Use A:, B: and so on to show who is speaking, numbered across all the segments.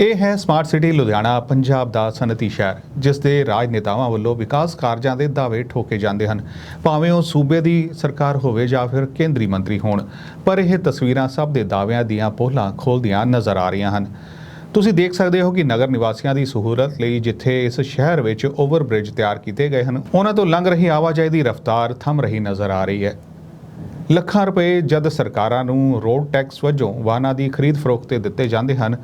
A: ਇਹ ਹੈ smart city Ludhiana, Punjab ਦਾ ਸਨਅਤੀ ਸ਼ਹਿਰ ਜਿਸ ਦੇ ਰਾਜਨੇਤਾਵਾਂ ਵੱਲੋਂ ਵਿਕਾਸ ਕਾਰਜਾਂ ਦੇ ਦਾਅਵੇ ਠੋਕੇ ਜਾਂਦੇ ਹਨ। ਭਾਵੇਂ ਉਹ ਸੂਬੇ ਦੀ ਸਰਕਾਰ ਹੋਵੇ ਜਾਂ ਫਿਰ ਕੇਂਦਰੀ ਮੰਤਰੀ ਹੋਣ, ਪਰ ਇਹ ਤਸਵੀਰਾਂ ਸਭ ਦੇ ਦਾਅਵਿਆਂ ਦੀਆਂ ਪੋਲਾਂ ਖੋਲਦੀਆਂ ਨਜ਼ਰ ਆ ਰਹੀਆਂ ਹਨ। ਤੁਸੀਂ ਦੇਖ ਸਕਦੇ ਹੋ ਕਿ ਨਗਰ ਨਿਵਾਸੀਆਂ ਦੀ ਸਹੂਲਤ ਲਈ ਜਿੱਥੇ ਇਸ ਸ਼ਹਿਰ ਵਿੱਚ ਓਵਰਬ੍ਰਿਜ ਤਿਆਰ ਕੀਤੇ ਗਏ ਹਨ, ਉਹਨਾਂ ਤੋਂ ਲੰਘ ਰਹੀ ਆਵਾਜਾਈ ਦੀ ਰਫ਼ਤਾਰ ਥੰਮ ਰਹੀ ਨਜ਼ਰ ਆ ਰਹੀ ਹੈ। ਲੱਖਾਂ ਰੁਪਏ ਜਦ ਸਰਕਾਰਾਂ ਨੂੰ ਰੋਡ ਟੈਕਸ ਵਜੋਂ ਵਾਹਨਾਂ ਦੀ ਖਰੀਦ ਫਰੋਖਤ ਤੇ ਦਿੱਤੇ ਜਾਂਦੇ ਹਨ,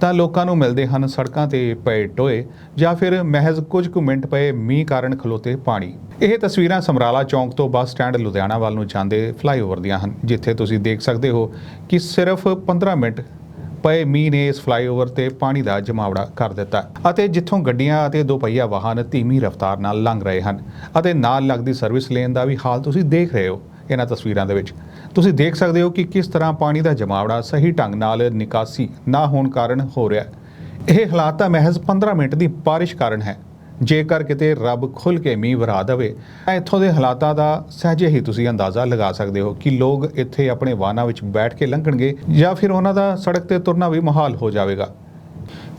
A: ਤਾਂ ਲੋਕਾਂ ਨੂੰ ਮਿਲਦੇ ਹਨ ਸੜਕਾਂ ਤੇ ਪਏ ਟੋਏ ਜਾਂ ਫਿਰ ਮਹਿਜ਼ ਕੁਝ ਕੁ ਮਿੰਟ ਪਏ ਮੀਂਹ ਕਾਰਨ ਖਲੋਤੇ ਪਾਣੀ। ਇਹ ਤਸਵੀਰਾਂ ਸਮਰਾਲਾ ਚੌਂਕ ਤੋਂ ਬੱਸ ਸਟੈਂਡ ਲੁਧਿਆਣਾ ਵੱਲ ਨੂੰ ਜਾਂਦੇ ਫਲਾਈਓਵਰ ਦੀਆਂ ਹਨ, ਜਿੱਥੇ ਤੁਸੀਂ ਦੇਖ ਸਕਦੇ ਹੋ ਕਿ ਸਿਰਫ 15 ਮਿੰਟ ਪਏ ਮੀਂਹ ਨੇ ਇਸ ਫਲਾਈਓਵਰ ਤੇ ਪਾਣੀ ਦਾ ਜਮਾਵੜਾ ਕਰ ਦਿੱਤਾ ਅਤੇ ਜਿੱਥੋਂ ਗੱਡੀਆਂ ਅਤੇ ਦੁਪਹੀਆ ਵਾਹਨ ਧੀਮੀ ਰਫ਼ਤਾਰ ਨਾਲ ਲੰਘ ਰਹੇ ਹਨ ਅਤੇ ਨਾਲ ਲੱਗਦੀ ਸਰਵਿਸ ਲੇਨ ਦਾ ਵੀ ਹਾਲ ਤੁਸੀਂ ਦੇਖ ਰਹੇ ਹੋ। ਇਹਨਾਂ ਤਸਵੀਰਾਂ ਦੇ ਵਿੱਚ। ਤੁਸੀਂ ਦੇਖ ਸਕਦੇ ਹੋ ਕਿ ਕਿਸ ਤਰ੍ਹਾਂ ਪਾਣੀ ਦਾ ਜਮਾਵੜਾ ਸਹੀ ਢੰਗ ਨਾਲ ਨਿਕਾਸੀ ਨਾ ਹੋਣ ਕਾਰਨ ਹੋ ਰਿਹਾ ਹੈ। ਇਹ ਹਾਲਾਤ ਤਾਂ ਮਹਿਜ਼ 15 ਮਿੰਟ ਦੀ ਬਾਰਿਸ਼ ਕਾਰਨ ਹੈ। ਜੇਕਰ ਕਿਤੇ ਰੱਬ ਖੁੱਲ ਕੇ ਮੀਂਹ ਵਰਾ ਦੇਵੇ, ਤਾਂ ਇੱਥੋਂ ਦੇ ਹਾਲਾਤਾਂ ਦਾ ਸਹਿਜੇ ਹੀ ਤੁਸੀਂ ਅੰਦਾਜ਼ਾ ਲਗਾ ਸਕਦੇ ਹੋ ਕਿ ਲੋਕ ਇੱਥੇ ਆਪਣੇ ਵਾਹਨਾਂ ਵਿੱਚ ਬੈਠ ਕੇ ਲੰਘਣਗੇ ਜਾਂ ਫਿਰ ਉਹਨਾਂ ਦਾ ਸੜਕ ਤੇ ਤੁਰਨਾ ਵੀ ਮੁਹਾਲ ਹੋ ਜਾਵੇਗਾ।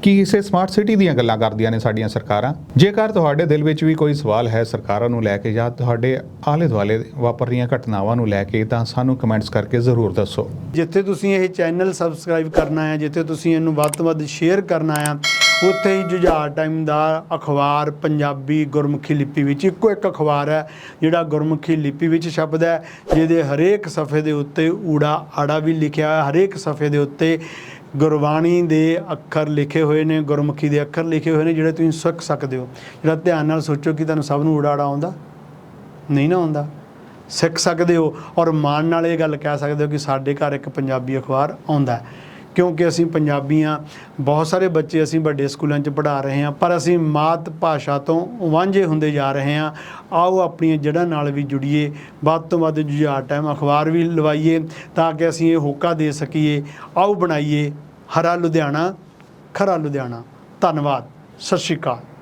A: ਕੀ ਇਸੇ ਸਮਾਰਟ ਸਿਟੀ ਦੀਆਂ ਗੱਲਾਂ ਕਰਦੀਆਂ ਨੇ ਸਾਡੀਆਂ ਸਰਕਾਰਾਂ? ਜੇਕਰ ਤੁਹਾਡੇ ਦਿਲ ਵਿੱਚ ਵੀ ਕੋਈ ਸਵਾਲ ਹੈ ਸਰਕਾਰਾਂ ਨੂੰ ਲੈ ਕੇ ਜਾਂ ਤੁਹਾਡੇ ਆਲੇ ਦੁਆਲੇ ਵਾਪਰ ਰਹੀਆਂ ਘਟਨਾਵਾਂ ਨੂੰ ਲੈ ਕੇ, ਤਾਂ ਸਾਨੂੰ ਕਮੈਂਟਸ ਕਰਕੇ ਜ਼ਰੂਰ ਦੱਸੋ।
B: ਜਿੱਥੇ ਤੁਸੀਂ ਇਹ ਚੈਨਲ ਸਬਸਕ੍ਰਾਈਬ ਕਰਨਾ ਹੈ, ਜਿੱਥੇ ਤੁਸੀਂ ਇਹਨੂੰ ਵੱਧ ਤੋਂ ਵੱਧ ਸ਼ੇਅਰ ਕਰਨਾ ਹੈ, ਉੱਥੇ ਹੀ ਜੁਝਾਰ ਟਾਈਮ ਦਾ ਅਖਬਾਰ ਪੰਜਾਬੀ ਗੁਰਮੁਖੀ ਲਿਪੀ ਵਿੱਚ ਇੱਕੋ ਇੱਕ ਅਖਬਾਰ ਹੈ, ਜਿਹੜਾ ਗੁਰਮੁਖੀ ਲਿਪੀ ਵਿੱਚ ਛਪਦਾ ਹੈ, ਜਿਹਦੇ ਹਰੇਕ ਸਫ਼ੇ ਦੇ ਉੱਤੇ ਊੜਾ ਆੜਾ ਵੀ ਲਿਖਿਆ ਹੈ ਹਰੇਕ ਸਫ਼ੇ ਦੇ ਉੱਤੇ ਗੁਰਬਾਣੀ ਦੇ ਅੱਖਰ ਲਿਖੇ ਹੋਏ ਨੇ, ਗੁਰਮੁਖੀ ਦੇ ਅੱਖਰ ਲਿਖੇ ਹੋਏ ਨੇ, ਜਿਹੜੇ ਤੁਸੀਂ ਸਿੱਖ ਸਕਦੇ ਹੋ। ਜਿਹੜਾ ਧਿਆਨ ਨਾਲ ਸੋਚੋ ਕਿ ਤੁਹਾਨੂੰ ਸਭ ਨੂੰ ਉਡਾੜਾ ਆਉਂਦਾ, ਨਹੀਂ ਨਾ ਆਉਂਦਾ। ਸਿੱਖ ਸਕਦੇ ਹੋ ਔਰ ਮਾਣ ਨਾਲ ਇਹ ਗੱਲ ਕਹਿ ਸਕਦੇ ਹੋ ਕਿ ਸਾਡੇ ਘਰ ਇੱਕ ਪੰਜਾਬੀ ਅਖਬਾਰ ਆਉਂਦਾ ਕਿਉਂਕਿ ਅਸੀਂ ਪੰਜਾਬੀਆਂ, ਬਹੁਤ ਸਾਰੇ ਬੱਚੇ ਅਸੀਂ ਵੱਡੇ ਸਕੂਲਾਂ 'ਚ ਪੜ੍ਹਾ ਰਹੇ ਹਾਂ, ਪਰ ਅਸੀਂ ਮਾਤ ਭਾਸ਼ਾ ਤੋਂ ਵਾਂਝੇ ਹੁੰਦੇ ਜਾ ਰਹੇ ਹਾਂ। ਆਓ ਆਪਣੀਆਂ ਜੜ੍ਹਾਂ ਨਾਲ ਵੀ ਜੁੜੀਏ, ਵੱਧ ਤੋਂ ਵੱਧ ਜੁਝਾਰ ਟਾਈਮ ਅਖਬਾਰ ਵੀ ਲਵਾਈਏ ਤਾਂ ਕਿ ਅਸੀਂ ਇਹ ਹੋਕਾ ਦੇ ਸਕੀਏ। ਆਓ ਬਣਾਈਏ ਹਰਾ ਲੁਧਿਆਣਾ, ਖਰਾ ਲੁਧਿਆਣਾ। ਧੰਨਵਾਦ, ਸਤਿ ਸ਼੍ਰੀ ਅਕਾਲ।